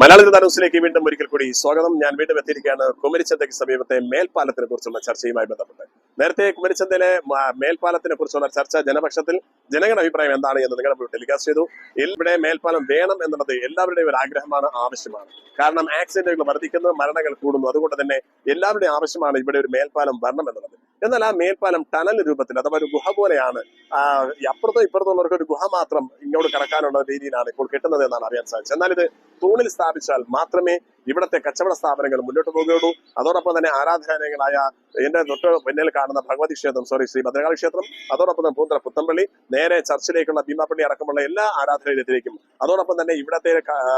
മലയാള ന്യൂസിലേക്ക് വീണ്ടും ഒരിക്കൽ കൂടി സ്വാഗതം. ഞാൻ വീണ്ടും എത്തിയിരിക്കുകയാണ് കുമരിച്ചന്തയ്ക്ക് സമീപത്തെ മേൽപ്പാലത്തിനെ കുറിച്ചുള്ള ചർച്ചയുമായി ബന്ധപ്പെട്ട്. നേരത്തെ കുമരിച്ചന്തയിലെ മേൽപ്പാലത്തിനെ കുറിച്ചുള്ള ചർച്ച ജനപക്ഷത്തിൽ ജനങ്ങളുടെ അഭിപ്രായം എന്താണ് എന്ന് നിങ്ങളെ ടെലികാസ്റ്റ് ചെയ്തു. ഇവിടെ മേൽപ്പാലം വേണം എന്നുള്ളത് എല്ലാവരുടെയും ഒരു ആഗ്രഹമാണ് ആവശ്യമാണ്. കാരണം ആക്സിഡന്റുകൾ വർദ്ധിക്കുന്നു മരണങ്ങൾ കൂടുന്നു. അതുകൊണ്ട് തന്നെ എല്ലാവരുടെയും ആവശ്യമാണ് ഇവിടെ ഒരു മേൽപ്പാലം വരണം എന്നുള്ളത് എന്നാൽ ആ മേൽപ്പാലം ടണൽ രൂപത്തിൽ അഥവാ ഒരു ഗുഹ പോലെയാണ് അപ്പുറത്തോ ഇപ്പുറത്തോ ഉള്ളവർക്ക് ഒരു ഗുഹ മാത്രം ഇങ്ങോട്ട് കടക്കാനുള്ള രീതിയിലാണ് ഇപ്പോൾ കിട്ടുന്നത് എന്നാണ് അറിയാൻ സാധിച്ചത്. എന്നാൽ ഇത് തൂണിൽ സ്ഥാപിച്ചാൽ മാത്രമേ ഇവിടത്തെ കച്ചവട സ്ഥാപനങ്ങൾ മുന്നോട്ട് പോകുകയുള്ളൂ. അതോടൊപ്പം തന്നെ ആരാധനാലയങ്ങളായ എന്റെ തൊട്ട് പിന്നിൽ കാണുന്ന ഭഗവതി ക്ഷേത്രം സോറി ശ്രീ ഭദ്രകാളി ക്ഷേത്രം അതോടൊപ്പം തന്നെ പൂന്തറ പുത്തമ്പള്ളി നേരെ ചർച്ചിലേക്കുള്ള ഭീമാപ്പള്ളി അടക്കമുള്ള എല്ലാ ആരാധനാലയത്തിലേക്കും അതോടൊപ്പം തന്നെ ഇവിടത്തെ ക- ആ,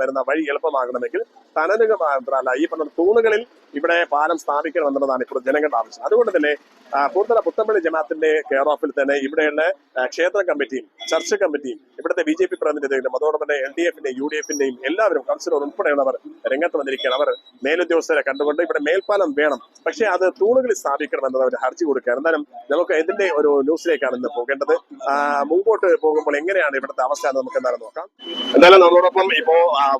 വരുന്ന വഴി എളുപ്പമാകണമെങ്കിൽ തനലുകൾ മാത്രമല്ല ഈ പറഞ്ഞ തൂണുകളിൽ ഇവിടെ പാലം സ്ഥാപിക്കണം എന്നുള്ളതാണ് ഇപ്പോൾ ജനങ്ങളുടെ ആവശ്യം. അതുകൊണ്ട് തന്നെ കൂടുതല പുത്തമ്പള്ളി ജമാത്തിന്റെ കെയർ ഓഫിൽ തന്നെ ഇവിടെയുള്ള ക്ഷേത്ര കമ്മിറ്റിയും ചർച്ച് കമ്മിറ്റിയും ഇവിടുത്തെ ബി ജെ പി പ്രതിനിധികളും അതോടൊപ്പം തന്നെ എൽ ഡി എഫിന്റെയും യു ഡി എഫിന്റെയും എല്ലാവരും കൗൺസിലർ ഉൾപ്പെടെയുള്ളവർ രംഗത്ത് വന്നിരിക്കുകയാണ്. അവർ മേലുദ്യോഗസ്ഥരെ കണ്ടുകൊണ്ട് ഇവിടെ മേൽപ്പാലം വേണം. പക്ഷേ അത് തൂണുകളിൽ സ്ഥാപിക്കണം എന്നത് അവർ ഹർജി കൊടുക്കുകയാണ്. എന്തായാലും നമുക്ക് ഇതിന്റെ ഒരു ന്യൂസിലേക്കാണ് ഇന്ന് പോകേണ്ടത്. മുമ്പോട്ട് പോകുമ്പോൾ എങ്ങനെയാണ് ഇവിടുത്തെ അവസ്ഥ എന്ന് നമുക്ക് എന്തായാലും നോക്കാം. എന്തായാലും നമ്മളോടൊപ്പം ഇപ്പോ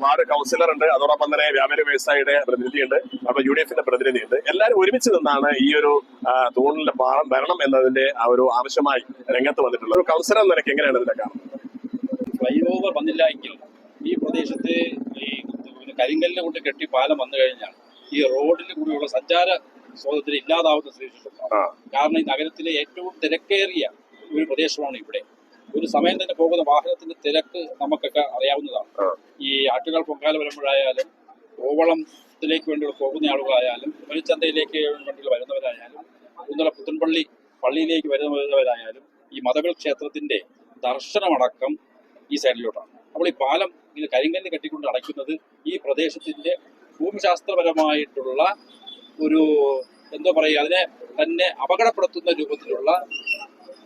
വാർഡ് കൗൺസിലർ ഉണ്ട്. അതോടൊപ്പം തന്നെ വ്യാപാര വ്യവസായിയുടെ പ്രതിനിധിയുണ്ട്. അപ്പൊ യു ഡി എഫിന്റെ പ്രതിനിധിയുണ്ട്. എല്ലാവരും ഒരുമിച്ച് നിന്നാണ് ഈ ഒരു തൂണിന്റെ പാളം വരണം എന്നതിന്റെ ആ ഒരു ആവശ്യമായി രംഗത്ത് വന്നിട്ടുള്ളത്. ഒരു കൗൺസിലർ നിലയ്ക്ക് എങ്ങനെയാണ് ഇതിന്റെ കാരണം? ഫ്ലൈ ഓവർ വന്നില്ല എങ്കിൽ ഈ പ്രദേശത്ത് ഈ കരിങ്കല്ലിനെ കൊണ്ട് കെട്ടി പാലം വന്നു കഴിഞ്ഞാൽ ഈ റോഡിൽ കൂടിയുള്ള സഞ്ചാര സ്വാതന്ത്ര്യം ഇല്ലാതാവുന്ന സ്ഥിതി കാരണം ഈ നഗരത്തിലെ ഏറ്റവും തിരക്കേറിയ ഒരു പ്രദേശമാണ് ഇവിടെ. ഒരു സമയം തന്നെ പോകുന്ന വാഹനത്തിന്റെ തിരക്ക് നമുക്കൊക്കെ അറിയാവുന്നതാണ്. ഈ ആറ്റുകാൽ പൊങ്കാല വരുമ്പോഴായാലും കോവളത്തിലേക്ക് വേണ്ടി പോകുന്ന ആളുകളായാലും വെളിച്ചന്തയിലേക്ക് വേണ്ടി വരുന്നവരായാലും കുന്നല പുത്തൻപള്ളി പള്ളിയിലേക്ക് വരുന്നവരായാലും ഈ മതകൾ ക്ഷേത്രത്തിന്റെ ദർശനമടക്കം ഈ സൈഡിലോട്ടാണ്. അപ്പോൾ ഈ പാലം ഇത് കരിങ്കല്ല് കെട്ടിക്കൊണ്ട് അടയ്ക്കുന്നത് ഈ പ്രദേശത്തിന്റെ ഭൂമിശാസ്ത്രപരമായിട്ടുള്ള ഒരു എന്തോ പറയുക അതിനെ തന്നെ അപകടപ്പെടുത്തുന്ന രൂപത്തിലുള്ള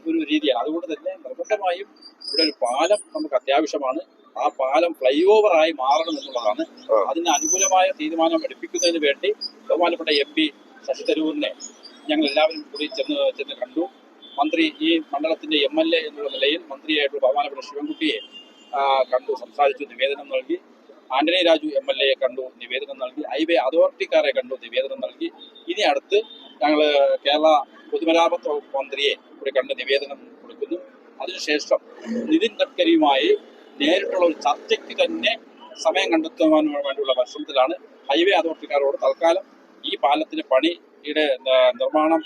ഒരു രീതിയാണ്. അതുകൊണ്ട് തന്നെ നിർബന്ധമായും ഇവിടെ ഒരു പാലം നമുക്ക് അത്യാവശ്യമാണ്. ആ പാലം ഫ്ലൈ ഓവറായി മാറണം എന്നുള്ളതാണ് അതിന് അനുകൂലമായ തീരുമാനം എടുപ്പിക്കുന്നതിന് വേണ്ടി ബഹുമാനപ്പെട്ട എം പി ശശി തരൂരിനെ ഞങ്ങൾ എല്ലാവരും കൂടി ചെന്ന് ചെന്ന് കണ്ടു. മന്ത്രി ഈ മണ്ഡലത്തിന്റെ എം എൽ എ എന്നുള്ള നിലയിൽ മന്ത്രിയായിട്ടുള്ള ബഹുമാനപ്പെട്ട ശിവൻകുട്ടിയെ കണ്ടു സംസാരിച്ചു നിവേദനം നൽകി. ആന്റണി രാജു എം എൽ എയെ കണ്ടു നിവേദനം നൽകി. ഹൈവേ അതോറിറ്റിക്കാരെ കണ്ടു നിവേദനം നൽകി. ഇനി അടുത്ത് ഞങ്ങൾ കേരള പൊതുമരാമത്ത് വകുപ്പ് മന്ത്രിയെ കൂടി കണ്ട് നിവേദനം കൊടുക്കുന്നു. അതിനുശേഷം നിതിൻ ഗഡ്കരിയുമായി നേരിട്ടുള്ള ഒരു ചർച്ചയ്ക്ക് തന്നെ സമയം കണ്ടെത്തുവാൻ വേണ്ടിയുള്ള പരിശ്രമത്തിലാണ് ഹൈവേ അതോറിറ്റിക്കാരോട് തൽക്കാലം ഈ പാലത്തിന്റെ പണിയുടെ നിർമ്മാണം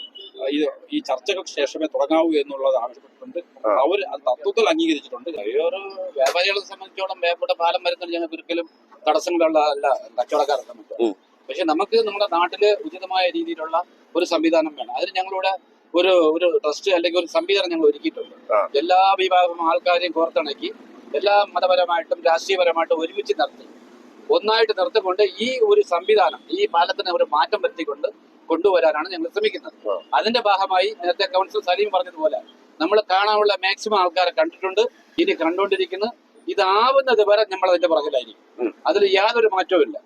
ഈ ഈ ചർച്ചകൾക്ക് ശേഷമേ തുടങ്ങാവൂ എന്നുള്ളത് ആവശ്യപ്പെട്ടിട്ടുണ്ട്. അവർ അത് തത്വത്തിൽ അംഗീകരിച്ചിട്ടുണ്ട്. ഈ ഒരു വ്യാപാരികളെ സംബന്ധിച്ചോളം ഇവിടെ പാലം വരുന്നത് ഞങ്ങൾക്ക് ഒരിക്കലും തടസ്സങ്ങളുള്ള അല്ല കച്ചവടക്കാരെ സംബന്ധിച്ചോളം. പക്ഷെ നമുക്ക് നമ്മുടെ നാട്ടിൽ ഉചിതമായ രീതിയിലുള്ള ഒരു സംവിധാനം വേണം. അതിന് ഞങ്ങളിവിടെ ഒരു ഒരു ട്രസ്റ്റ് അല്ലെങ്കിൽ ഒരു സംവിധാനം ഞങ്ങൾ ഒരുക്കിയിട്ടുണ്ട്. എല്ലാ വിഭാഗം ആൾക്കാരെയും കോർത്തിണക്കി എല്ലാ മതപരമായിട്ടും രാഷ്ട്രീയപരമായിട്ടും ഒരുമിച്ച് നിർത്തി ഒന്നായിട്ട് നിർത്തിക്കൊണ്ട് ഈ ഒരു സംവിധാനം ഈ പാലത്തിന് ഒരു മാറ്റം വരുത്തിക്കൊണ്ട് കൊണ്ടുവരാനാണ് ഞങ്ങൾ ശ്രമിക്കുന്നത്. അതിന്റെ ഭാഗമായി നേരത്തെ കൗൺസിൽ സലീം പറഞ്ഞതുപോലെ നമ്മൾ കാണാനുള്ള മാക്സിമം ആൾക്കാരെ കണ്ടിട്ടുണ്ട് ഇനി കണ്ടുകൊണ്ടിരിക്കുന്നു. ഇതാവുന്നത് വരെ നമ്മൾ അതിന്റെ പുറകിലായിരിക്കും. അതിൽ യാതൊരു മാറ്റവും ഇല്ല.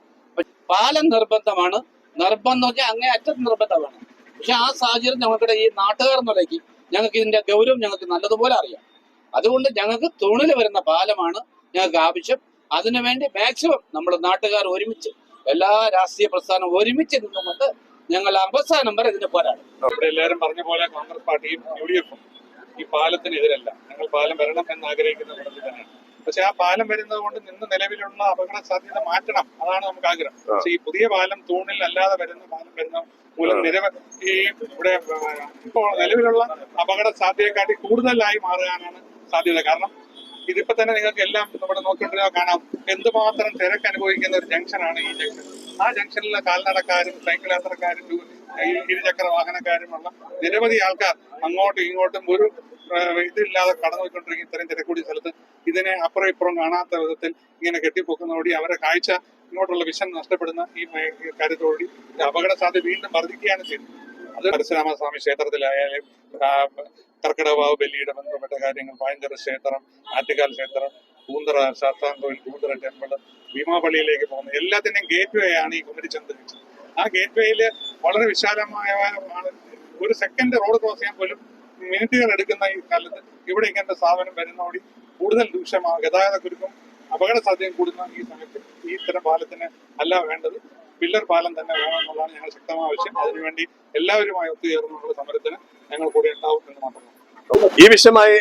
പാലം നിർബന്ധമാണ്. നിർബന്ധം വെച്ചാൽ അങ്ങേ അറ്റത്ത് നിർബന്ധമാണ്. പക്ഷെ ആ സാഹചര്യം ഞങ്ങളുടെ ഈ നാട്ടുകാർ നിലയ്ക്ക് ഞങ്ങൾക്ക് ഇതിന്റെ ഗൗരവം ഞങ്ങൾക്ക് നല്ലതുപോലെ അറിയാം. അതുകൊണ്ട് ഞങ്ങൾക്ക് തുണിൽ വരുന്ന പാലമാണ് ഞങ്ങൾക്ക് ആവശ്യം. അതിനുവേണ്ടി മാക്സിമം നമ്മുടെ നാട്ടുകാർ ഒരുമിച്ച് എല്ലാ രാഷ്ട്രീയ പ്രസ്ഥാനവും ഒരുമിച്ച് നിന്നുകൊണ്ട് ഞങ്ങൾ അവസാനം വരെ ഇതിന് പോരാടും. ഇവിടെ എല്ലാവരും പറഞ്ഞ പോലെ കോൺഗ്രസ് പാർട്ടിയും യു ഡി എഫും ഈ പാലത്തിന് എതിരല്ല. ഞങ്ങൾ പാലം വരണം എന്ന് ആഗ്രഹിക്കുന്ന കൂട്ടത്തിൽ തന്നെയാണ്. പക്ഷെ ആ പാലം വരുന്നത് കൊണ്ട് നിന്ന് നിലവിലുള്ള അപകട സാധ്യത മാറ്റണം അതാണ് നമുക്ക് ആഗ്രഹം. പക്ഷെ ഈ പുതിയ പാലം തൂണിൽ അല്ലാതെ വരുന്ന പാലം വരുന്ന മൂലം നിരവധി ഈ ഇവിടെ ഇപ്പോൾ നിലവിലുള്ള അപകട സാധ്യതയെക്കാട്ടി കൂടുതലായി മാറാനാണ് സാധ്യത കാരണം ഇതിപ്പോ തന്നെ നിങ്ങൾക്ക് എല്ലാം നമ്മുടെ നോക്കിക്കൊണ്ടിരുന്നാൽ കാണാം. എന്തുമാത്രം തിരക്ക് അനുഭവിക്കുന്ന ഒരു ജംഗ്ഷനാണ് ഈ ജംഗ്ഷൻ. ആ ജംഗ്ഷനിലെ കാൽനടക്കാരും സൈക്കിൾ യാത്രക്കാരും ഇരുചക്ര വാഹനക്കാരുമുള്ള നിരവധി ആൾക്കാർ അങ്ങോട്ടും ഇങ്ങോട്ടും ഒരു ഇതില്ലാതെ കടന്നുപോയിക്കൊണ്ടിരിക്കുന്ന ഇത്രയും തിരക്കൂടിയ സ്ഥലത്ത് ഇതിനെ അപ്പുറം ഇപ്പുറം കാണാത്ത വിധത്തിൽ ഇങ്ങനെ കെട്ടിപ്പൊക്കുന്നതോടി അവരെ കാഴ്ച ഇങ്ങോട്ടുള്ള വിഷൻ നഷ്ടപ്പെടുന്ന ഈ കാര്യത്തോടി അപകട സാധ്യത വീണ്ടും വർദ്ധിക്കുകയാണ് ചെയ്യുന്നത്. പരശുരാമസ്വാമി ക്ഷേത്രത്തിലായാലും കർക്കിടവാവ് ബലിയുടെ ബന്ധപ്പെട്ട കാര്യങ്ങൾ പായഞ്ചര ക്ഷേത്രം ആറ്റുകാൽ ക്ഷേത്രം കൂന്തറ ശാസ്താം കോവിൽ കൂന്തറ ടെമ്പിൾ ഭീമാപള്ളിയിലേക്ക് പോകുന്ന എല്ലാത്തിന്റെയും ഗേറ്റ് വേ ആണ് ഈ കുമരിച്ചന്ത് ആ ഗേറ്റ് വേയിൽ വളരെ വിശാലമായ ഒരു സെക്കൻഡ് റോഡ് ക്രോസ് ചെയ്യാൻ പോലും മിനിറ്റുകൾ എടുക്കുന്ന ഈ കാലത്ത് ഇവിടെ ഇങ്ങനത്തെ സ്ഥാപനം വരുന്നോടി കൂടുതൽ രൂക്ഷമാകും ഗതാഗത കുരുക്കും അപകട സാധ്യത കൂടുന്ന ഈ സമയത്ത് ഈ ഇത്തരം പാലത്തിന് അല്ല വേണ്ടത്. പില്ലർ പാലം തന്നെ വേണമെന്നുള്ളതാണ് ഞങ്ങൾ ശക്തമായ ആവശ്യം. അതിനുവേണ്ടി എല്ലാവരുമായി ഒത്തുചേർന്നുള്ള സമരത്തിന് ഞങ്ങൾ കൂടെ ഉണ്ടാവും എന്ന് മാത്രം ഈ വിഷയമായി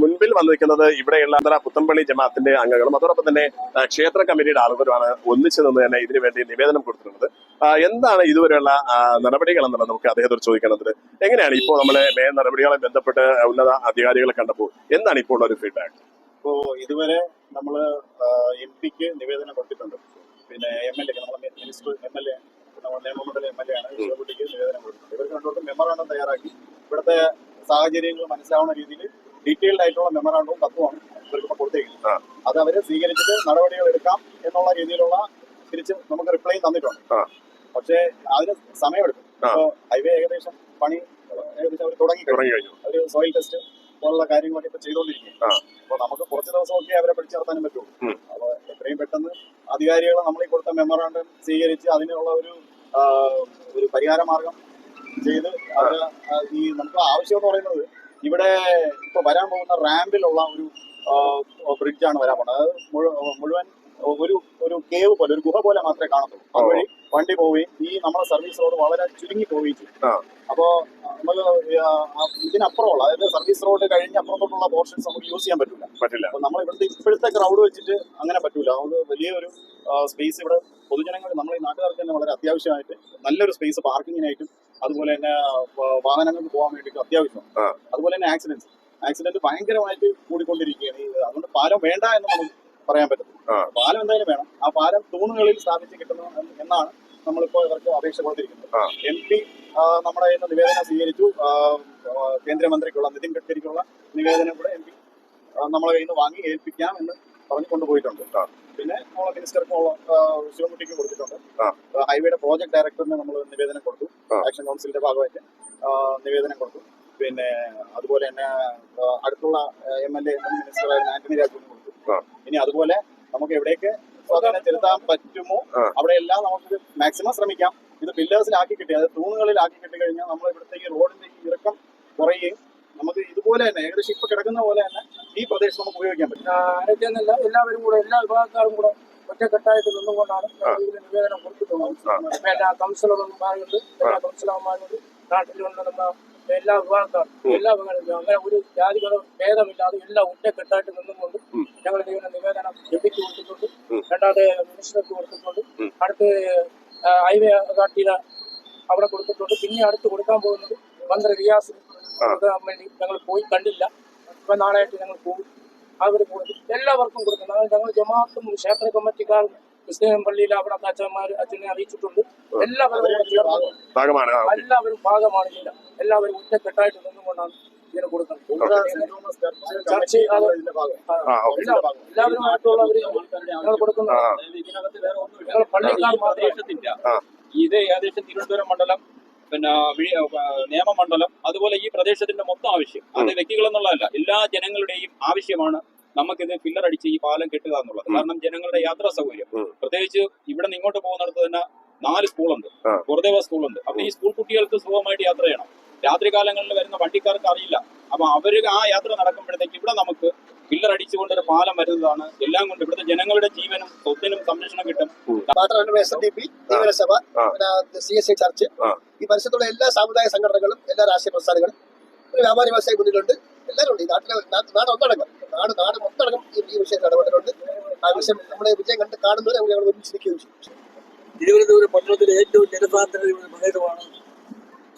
മുൻപിൽ വന്നിരിക്കുന്നത് ഇവിടെയുള്ള അന്തര പുത്തമ്പള്ളി ജമാഅത്തിന്റെ അംഗങ്ങളും അതോടൊപ്പം തന്നെ ക്ഷേത്ര കമ്മിറ്റിയുടെ ആളുകളുമാണ് ഒന്നിച്ചു നിന്ന് തന്നെ ഇതിനു വേണ്ടി നിവേദനം കൊടുത്തിട്ടുള്ളത്. എന്താണ് ഇതുവരെയുള്ള നടപടികൾ എന്നുള്ളത് നമുക്ക് അദ്ദേഹത്തോട് ചോദിക്കേണ്ടത് എങ്ങനെയാണ് ഇപ്പോൾ നമ്മളെ മേൽ നടപടികളെ ബന്ധപ്പെട്ട് ഉന്നത അധികാരികളെ കണ്ടപ്പോൾ എന്താണ് ഇപ്പോൾ ഉള്ള ഒരു ഫീഡ്ബാക്ക് ഇപ്പോ ഇതുവരെ നമ്മൾ എം പിക്ക് നിവേദനം കൊടുത്തിട്ടുണ്ട് പിന്നെ എം എൽ എ നമ്മളെ മിനിസ്റ്റർ എം എൽ എ നമ്മുടെ നിയമമണ്ഡലം എം എൽ എ ആണ് ശിവകുട്ടിക്ക് നിവേദനം കൊടുത്തിട്ടുണ്ട് ഇവർക്ക് രണ്ടോട്ടും മെമ്മറാണ്ടം തയ്യാറാക്കി ഇവിടുത്തെ സാഹചര്യങ്ങൾ മനസ്സിലാവുന്ന രീതിയിൽ ഡീറ്റെയിൽഡ് ആയിട്ടുള്ള മെമ്മറാണ്ടവും തത്വമാണ് ഇവർക്ക് കൊടുത്തേക്കുന്നത് അത് അവർ സ്വീകരിച്ചിട്ട് നടപടികൾ എടുക്കാം എന്നുള്ള രീതിയിലുള്ള തിരിച്ച് നമുക്ക് റിപ്ലൈ തന്നിട്ടുണ്ട്. പക്ഷേ അതിന് സമയമെടുക്കും. ഇപ്പോൾ ഹൈവേ ഏകദേശം പണി ഏകദേശം അവർ തുടങ്ങി കഴിഞ്ഞു. അവർ സോയിൽ ടെസ്റ്റ് പോലുള്ള കാര്യങ്ങളൊക്കെ ഇപ്പൊ ചെയ്തുകൊണ്ടിരിക്കുകയാണ്. ആ. അപ്പൊ നമുക്ക് കുറച്ച് ദിവസമൊക്കെ അവരെ പിടിച്ചു നിർത്താനും പറ്റുള്ളൂ അപ്പൊ എത്രയും പെട്ടെന്ന് അധികാരികൾ നമ്മൾ ഈ കൊടുത്ത മെമ്മറാണ്ടം സ്വീകരിച്ച് അതിനുള്ള ഒരു ഒരു പരിഹാര മാർഗം ചെയ്ത് അവർ ആ, ഈ നമുക്ക് ആവശ്യം എന്ന് പറയുന്നത് ഇവിടെ ഇപ്പൊ വരാൻ പോകുന്ന റാമ്പിലുള്ള ഒരു ബ്രിഡ്ജാണ് വരാൻ പോകുന്നത്. അത് മുഴു- മുഴുവൻ ഒരു ഒരു കേവ് പോലെ ഒരു ഗുഹ പോലെ മാത്രമേ കാണത്തുള്ളൂ. അതുവഴി വണ്ടി പോവുകയും ഈ നമ്മുടെ സർവീസ് റോഡ് വളരെ ചുരുങ്ങി പോവുകയും ചെയ്യും. അപ്പോ നമുക്ക് ഇതിനപ്പുറമുള്ള അതായത് സർവീസ് റോഡ് കഴിഞ്ഞ് അപ്പുറത്തോട്ടുള്ള പോർഷൻസ് നമുക്ക് യൂസ് ചെയ്യാൻ പറ്റില്ല പറ്റില്ല. അപ്പൊ നമ്മൾ ഇവിടുത്തെ ഇപ്പോഴത്തെ ക്രൗഡ് വെച്ചിട്ട് അങ്ങനെ പറ്റൂല. അതുകൊണ്ട് വലിയൊരു സ്പേസ് ഇവിടെ പൊതുജനങ്ങൾ നമ്മൾ ഈ നാട്ടുകാർക്ക് തന്നെ വളരെ അത്യാവശ്യമായിട്ട് നല്ലൊരു സ്പേസ് പാർക്കിങ്ങിനായിട്ടും അതുപോലെ തന്നെ വാഹനങ്ങൾക്ക് പോകാൻ വേണ്ടിയിട്ട് അത്യാവശ്യം. അതുപോലെ തന്നെ ആക്സിഡൻസ് ആക്സിഡന്റ് ഭയങ്കരമായിട്ട് കൂടിക്കൊണ്ടിരിക്കുകയാണ്. അതുകൊണ്ട് പാലം വേണ്ട എന്ന് നമുക്ക് പറയാൻ പറ്റും പാലം എന്തായാലും വേണം. ആ പാലം തൂണുകളിൽ സ്ഥാപിച്ച് കിട്ടുന്ന എന്നാണ് നമ്മളിപ്പോ ഇവർക്ക് അപേക്ഷ കൊടുത്തിരിക്കുന്നത്. എം പി നമ്മുടെ ഇന്ന് നിവേദനം സ്വീകരിച്ചു. കേന്ദ്രമന്ത്രിക്കുള്ള നിതിൻ ഗഡ്കരിക്കുള്ള നിവേദനം കൂടെ എം പി നമ്മളെ കയ്യിൽ നിന്ന് വാങ്ങി ഏൽപ്പിക്കാം എന്ന് പറഞ്ഞു കൊണ്ടുപോയിട്ടുണ്ട് പിന്നെ നമ്മളെ മിനിസ്റ്റർക്കുള്ള ആ, ശിവൻകുട്ടിക്ക് കൊടുത്തിട്ടുണ്ട്. ഹൈവേയുടെ പ്രോജക്ട് ഡയറക്ടറിന് നമ്മൾ നിവേദനം കൊടുത്തു. ആക്ഷൻ കൗൺസിലിന്റെ ഭാഗമായിട്ട് നിവേദനം കൊടുത്തു. പിന്നെ അതുപോലെ തന്നെ അടുത്തുള്ള എം എൽ എ മിനിസ്റ്ററായിരുന്ന ആന്റണി രാജുവിന് കൊടുത്തു. ഇനി അതുപോലെ നമുക്ക് എവിടെയൊക്കെ സ്വാധീനം ചെലുത്താൻ പറ്റുമോ അവിടെ എല്ലാം നമുക്ക് മാക്സിമം ശ്രമിക്കാം. ഇത് ബില്ലേഴ്സിലാക്കി കിട്ടി അതായത് തൂണുകളിലാക്കി കിട്ടി കഴിഞ്ഞാൽ നമ്മൾ ഇവിടുത്തെ ഈ റോഡിന്റെ ഈ ഇറക്കം കുറയുകയും നമുക്ക് ഇതുപോലെ തന്നെ ഏകദേശം ഇപ്പൊ കിടക്കുന്ന പോലെ തന്നെ ഈ പ്രദേശം നമുക്ക് ഉപയോഗിക്കാൻ പറ്റും ആരൊക്കെയെന്നല്ല എല്ലാവരും കൂടെ എല്ലാ വിഭാഗക്കാരും കൂടെ ഒറ്റക്കെട്ടായിട്ട് നിന്നുകൊണ്ടാണ് ഇതിന് നിവേദനം കൊടുത്തിട്ടുള്ളത്. എല്ലാ കൗൺസിലർമാരുണ്ട് എല്ലാ കൗൺസിലർമാരുണ്ട് നാട്ടിലുള്ള നമ്മ എല്ലാ വിഭാഗക്കാരും എല്ലാ വിഭാഗക്കാരും അങ്ങനെ ഒരു ജാതികള ഭേദമില്ലാതെ എല്ലാം ഒറ്റക്കെട്ടായിട്ട് നിന്നുകൊണ്ട് ഞങ്ങൾ ഇതിന് നിവേദനം എപ്പിക്ക് കൊടുത്തിട്ടുണ്ട്. രണ്ടാമത് മിനിസ്റ്റർക്ക് കൊടുത്തിട്ടുണ്ട്. അടുത്ത് ഹൈവേ അതോറിറ്റിയിലെ അവിടെ കൊടുത്തിട്ടുണ്ട്. പിന്നെ അടുത്ത് കൊടുക്കാൻ പോകുന്നത് മന്ത്രി റിയാസ് കൊടുക്കാൻ വേണ്ടി ഞങ്ങൾ പോയി കണ്ടില്ല. ഇപ്പൊ നാളെയായിട്ട് ഞങ്ങൾ പോകും. അവർ പോകും. എല്ലാവർക്കും കൊടുക്കും. ഞങ്ങൾ ഞങ്ങൾ ജമാഅത്തും ക്ഷേത്ര കമ്മിറ്റിക്കാരും ക്രിസ്ത്യൻ പള്ളിയിൽ അവിടെ അച്ഛന്മാർ അച്ഛനെ അറിയിച്ചിട്ടുണ്ട്. എല്ലാവരും എല്ലാവരും ഭാഗമാണ്. ഇല്ല എല്ലാവരും ഒറ്റക്കെട്ടായിട്ട് നിന്നുകൊണ്ടാണ് ഇതിന് കൊടുക്കുന്നത്. ചർച്ച് എല്ലാവരുമായിട്ടുള്ളവർ ഞങ്ങൾ കൊടുക്കുന്നത്. ഞങ്ങൾ പള്ളിക്കാർ മാത്രം. ഇത് ഏകദേശം തിരുവനന്തപുരം മണ്ഡലം പിന്നെ നിയമമണ്ഡലം അതുപോലെ ഈ പ്രദേശത്തിന്റെ മൊത്തം ആവശ്യം. അത് വ്യക്തികളെന്നുള്ളതല്ല. എല്ലാ ജനങ്ങളുടെയും ആവശ്യമാണ് നമുക്കിത് ഫില്ലർ അടിച്ച് ഈ പാലം കെട്ടുക എന്നുള്ളത്. കാരണം ജനങ്ങളുടെ യാത്രാ സൗകര്യം. പ്രത്യേകിച്ച് ഇവിടെ നിന്ന് ഇങ്ങോട്ട് പോകുന്നിടത്ത് തന്നെ നാല് സ്കൂളുണ്ട്. കുറുദേവ ഗുരുദേവ സ്കൂളുണ്ട്. അപ്പൊ ഈ സ്കൂൾ കുട്ടികൾക്ക് സുഖമായിട്ട് യാത്ര ചെയ്യണം. രാത്രി കാലങ്ങളിൽ വരുന്ന വണ്ടിക്കാർക്ക് അറിയില്ല. അപ്പൊ അവർ ആ യാത്ര നടക്കുമ്പോഴത്തേക്ക് ഇവിടെ നമുക്ക് പില്ലർ അടിച്ചുകൊണ്ട് ഒരു പാലം വരുന്നതാണ്. എല്ലാം കൊണ്ട് ഇവിടുത്തെ ജനങ്ങളുടെ ജീവനും സ്വത്തിനും സംരക്ഷണം കിട്ടും. എസ് എൻ ഡി പി ജീവനസഭ ആ. C S I church. ഈ പരിസരത്തുള്ള എല്ലാ സാമുദായിക സംഘടനകളും എല്ലാ രാഷ്ട്രീയ പ്രസ്ഥാനങ്ങളും ഒരു വ്യാപാരി വ്യവസായ മുന്നിലുണ്ട്. എല്ലാവരും ഉണ്ട്. ഈ നാട്ടിലെ നാട് ഒന്നടങ്കം. നാട് നാട് ഒന്നടങ്കം ഈ വിഷയത്തിൽ ഇടപെടലുണ്ട് ആ വിഷയം നമ്മുടെ വിജയം കണ്ട് കാണുന്നവരെ ഞങ്ങൾ ഒരുമിച്ചിരിക്കുകയും ചെയ്യും. തിരുവനന്തപുരം പട്ടണത്തിലെ ഏറ്റവും ജനസാന്ദ്രതയുള്ള പ്രദേശമാണ്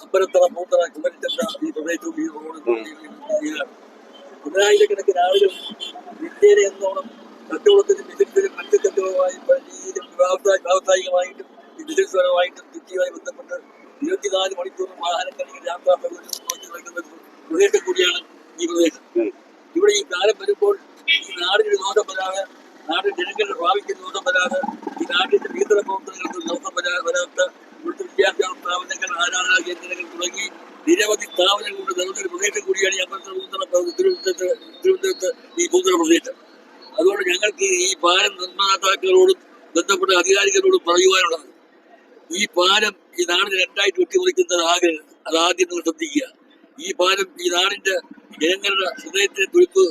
അമ്പലത്തറ പൂത്തറ കുമരിച്ചന്ത ഈ പ്രദേശവും ഈ റോഡ് ഇതാണ് പതിനായിരക്കണക്കിന് ആളുകൾ ഇന്ത്യയിലെ എന്നോണം കച്ചവടത്തിനും ബിസിനസിനും മറ്റ് കച്ചവടമായി വ്യവസായ വ്യാവസായികമായിട്ടും ബിസിനസ്സുപരമായിട്ടും ബുദ്ധിയുമായി ബന്ധപ്പെട്ട് ഇരുപത്തിനാല് മണിക്കൂറും വാഹനങ്ങളിൽ യാത്രാ സൗകര്യം നോക്കി നൽകുന്ന ഒരു പ്രദേശം കൂടിയാണ് ഈ പ്രദേശം ഇവിടെ ഈ കാലം വരുമ്പോൾ ഈ നാടിന് ദോഷം വരാതെ നാടിന് ജനങ്ങളുടെ ഭാവിക്ക് ദോഷം വരാതെ ഈ നാട്ടിന്റെ വികസന പ്രവർത്തനങ്ങൾക്ക് ദോഷം വരാ വരാത്ത ഇവിടുത്തെ വിദ്യാഭ്യാസ സ്ഥാപനങ്ങൾ ആരാധനാ കേന്ദ്രങ്ങൾ തുടങ്ങി നിരവധി സ്ഥാപനങ്ങളുടെ നിറഞ്ഞൊരു പ്രദേശം കൂടിയാണ് ഈ അമ്പലത്തറ പൂന്തറ തിരുവനന്തപുരത്ത് തിരുവനന്തപുരത്ത് ഈ പൂന്തറ പ്രദേശം അതുകൊണ്ട് ഞങ്ങൾക്ക് ഈ പാലം നിർമ്മാതാക്കളോടും ബന്ധപ്പെട്ട അധികാരികളോടും പറയുവാനുള്ളത്. ഈ പാലം ഈ നാടിന് രണ്ടായിട്ട് വെട്ടിമുറിക്കുന്നത് ആകരുത് അത് ആദ്യം നിങ്ങൾ ശ്രദ്ധിക്കുക. ഈ പാലം ഈ നാടിന്റെ ജനങ്ങളുടെ ഹൃദയത്തിന്റെ തുടിപ്പ്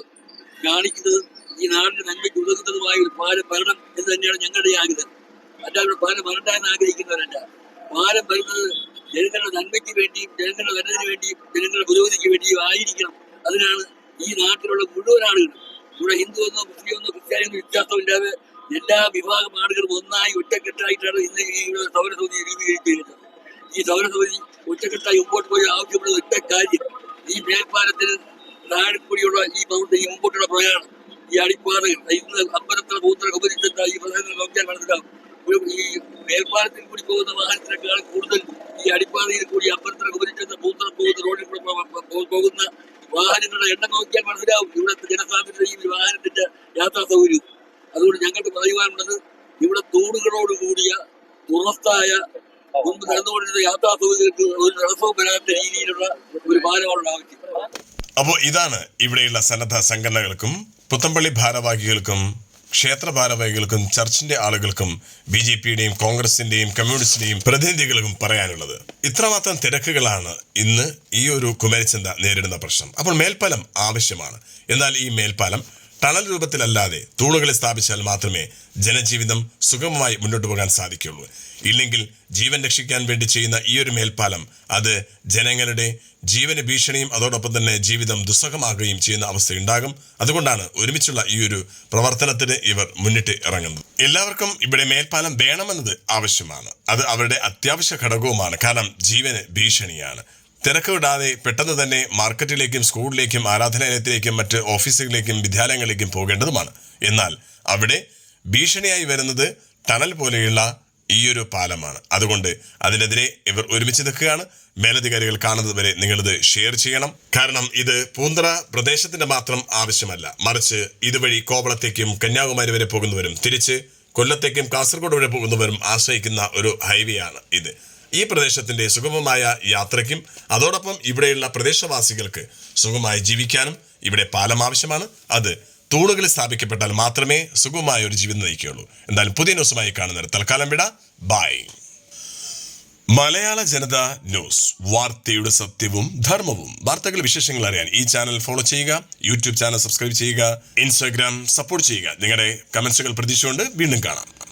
കാണിക്കുന്നതും ഈ നാടിന്റെ നന്മയ്ക്ക് ഉതകുന്നതുമായ ഒരു പാലം വരണം എന്ന് തന്നെയാണ് ഞങ്ങളുടെ ആഗ്രഹം. അല്ലാതെ പാലം വരണ്ട എന്ന് ആഗ്രഹിക്കുന്നവരല്ല. പാലം വരുന്നത് ജനങ്ങളുടെ നന്മയ്ക്ക് വേണ്ടിയും ജനങ്ങളുടെ നല്ലതിന് വേണ്ടിയും ജനങ്ങളുടെ പുരോഗതിക്ക് വേണ്ടിയും ആയിരിക്കണം. അതിനാണ് ഈ നാട്ടിലുള്ള മുഴുവൻ ആളുകളും ഇവിടെ ഹിന്ദു എന്നോ മുസ്ലിം എന്നോ ക്രിസ്ത്യാനിന്നോ വ്യത്യാസമില്ലാതെ എല്ലാ വിഭാഗം ആളുകളും ഒന്നായി ഒറ്റക്കെട്ടായിട്ടാണ് ഇന്ന് ഈ സൗരസമിതി രൂപീകരിച്ചിരുന്നത് ഈ സൗരസമിതി ഒറ്റക്കെട്ടായി മുമ്പോട്ട് പോയി ആവശ്യപ്പെടുന്ന ഒറ്റ കാര്യം ഈ മേൽപ്പാലത്തിന് താഴെക്കൂടിയുള്ള ഈ മൗണ്ട് ഈ മുമ്പോട്ടുള്ള പ്രയാണം ഈ അടിപ്പാറകൾ ഇന്ന് അമ്പലത്തിലെ പൂത്തല ഉപരിച്ചെത്ത ഈ പ്രധാന നോക്കിയാൽ മനസ്സിലാവും. ഈ മേൽപ്പാലത്തിൽ കൂടി പോകുന്ന വാഹനത്തിനേക്കാൾ കൂടുതൽ ഈ അടിപ്പാതയിൽ കൂടി അമ്പലത്തിലെ ഉപരിച്ചെത്ത പൂത്തല പോകുന്ന റോഡിൽ കൂടെ പോകുന്ന വാഹനങ്ങളുടെ എണ്ണം നോക്കിയാൽ മനസ്സിലാവും. ഇവിടുത്തെ ജനസാന്ദ്രത ഈ വാഹനത്തിന്റെ യാത്രാ സൗകര്യവും. അതുകൊണ്ട് ഞങ്ങൾക്ക് പറയുവാനുള്ളത് ഇവിടെ തോടുകളോട് കൂടിയ തുറസ്തായ മുമ്പ് നടന്നുകൊണ്ടിരുന്ന യാത്രാ സൗകര്യങ്ങൾക്ക് ഒരു തടസ്സവും വരാത്ത രീതിയിലുള്ള ഒരു പാലമാണ് ആവശ്യം. അപ്പോൾ ഇതാണ് ഇവിടെയുള്ള സന്നദ്ധ സംഘടനകൾക്കും പുത്തമ്പള്ളി ഭാരവാഹികൾക്കും ക്ഷേത്ര ഭാരവാഹികൾക്കും ചർച്ചിന്റെ ആളുകൾക്കും ബി ജെ പിയുടെയും കോൺഗ്രസിന്റെയും കമ്മ്യൂണിസ്റ്റിന്റെയും പ്രതിനിധികൾക്കും പറയാനുള്ളത്. ഇത്രമാത്രം തിരക്കുകളാണ് ഇന്ന് ഈ ഒരു കുമരിച്ചന്ത നേരിടുന്ന പ്രശ്നം. അപ്പോൾ മേൽപ്പാലം ആവശ്യമാണ്. എന്നാൽ ഈ മേൽപ്പാലം ടണൽ രൂപത്തിലല്ലാതെ തൂണുകളെ സ്ഥാപിച്ചാൽ മാത്രമേ ജനജീവിതം സുഗമമായി മുന്നോട്ട് പോകാൻ സാധിക്കുള്ളൂ. ഇല്ലെങ്കിൽ ജീവൻ രക്ഷിക്കാൻ വേണ്ടി ചെയ്യുന്ന ഈ ഒരു മേൽപ്പാലം അത് ജനങ്ങളുടെ ജീവന ഭീഷണിയും അതോടൊപ്പം തന്നെ ജീവിതം ദുസ്സഹമാകുകയും ചെയ്യുന്ന അവസ്ഥയുണ്ടാകും. അതുകൊണ്ടാണ് ഒരുമിച്ചുള്ള ഈ ഒരു പ്രവർത്തനത്തിന് ഇവർ മുന്നിട്ട് ഇറങ്ങുന്നത്. എല്ലാവർക്കും ഇവിടെ മേൽപ്പാലം വേണമെന്നത് ആവശ്യമാണ്. അത് അവരുടെ അത്യാവശ്യ ഘടകവുമാണ്. കാരണം ജീവന് ഭീഷണിയാണ്. തിരക്ക് വിടാതെ പെട്ടെന്ന് തന്നെ മാർക്കറ്റിലേക്കും സ്കൂളിലേക്കും ആരാധനാലയത്തിലേക്കും മറ്റ് ഓഫീസുകളിലേക്കും വിദ്യാലയങ്ങളിലേക്കും പോകേണ്ടതുമാണ്. എന്നാൽ അവിടെ ഭീഷണിയായി വരുന്നത് ടണൽ പോലെയുള്ള ഈ ഒരു പാലമാണ്. അതുകൊണ്ട് അതിനെതിരെ ഇവർ ഒരുമിച്ച് നിൽക്കുകയാണ്. മേലധികാരികൾ കാണുന്നത് വരെ നിങ്ങളിത് ഷെയർ ചെയ്യണം. കാരണം ഇത് പൂന്തറ പ്രദേശത്തിന്റെ മാത്രം ആവശ്യമല്ല. മറിച്ച് ഇതുവഴി കോവളത്തേക്കും കന്യാകുമാരി വരെ പോകുന്നവരും തിരിച്ച് കൊല്ലത്തേക്കും കാസർഗോഡ് വരെ പോകുന്നവരും ആശ്രയിക്കുന്ന ഒരു ഹൈവേ ആണ് ഇത്. ഈ പ്രദേശത്തിന്റെ സുഗമമായ യാത്രയ്ക്കും അതോടൊപ്പം ഇവിടെയുള്ള പ്രദേശവാസികൾക്ക് സുഖമായി ജീവിക്കാനും ഇവിടെ പാലം ആവശ്യമാണ്. അത് തൂണുകളിൽ സ്ഥാപിക്കപ്പെട്ടാൽ മാത്രമേ സുഗമമായ ഒരു ജീവിതം നയിക്കുകയുള്ളൂ. എന്തായാലും പുതിയ ന്യൂസുമായി കാണുന്നത് തൽക്കാലം വിട. ബൈ. Malayala Janata news. വാർത്തയുടെ സത്യവും ധർമ്മവും. വാർത്തകൾ വിശേഷങ്ങൾ അറിയാൻ ഈ ചാനൽ ഫോളോ ചെയ്യുക. യൂട്യൂബ് ചാനൽ സബ്സ്ക്രൈബ് ചെയ്യുക. ഇൻസ്റ്റാഗ്രാം സപ്പോർട്ട് ചെയ്യുക. നിങ്ങളുടെ കമൻസുകൾ പ്രതീക്ഷിച്ചുകൊണ്ട് വീണ്ടും കാണാം.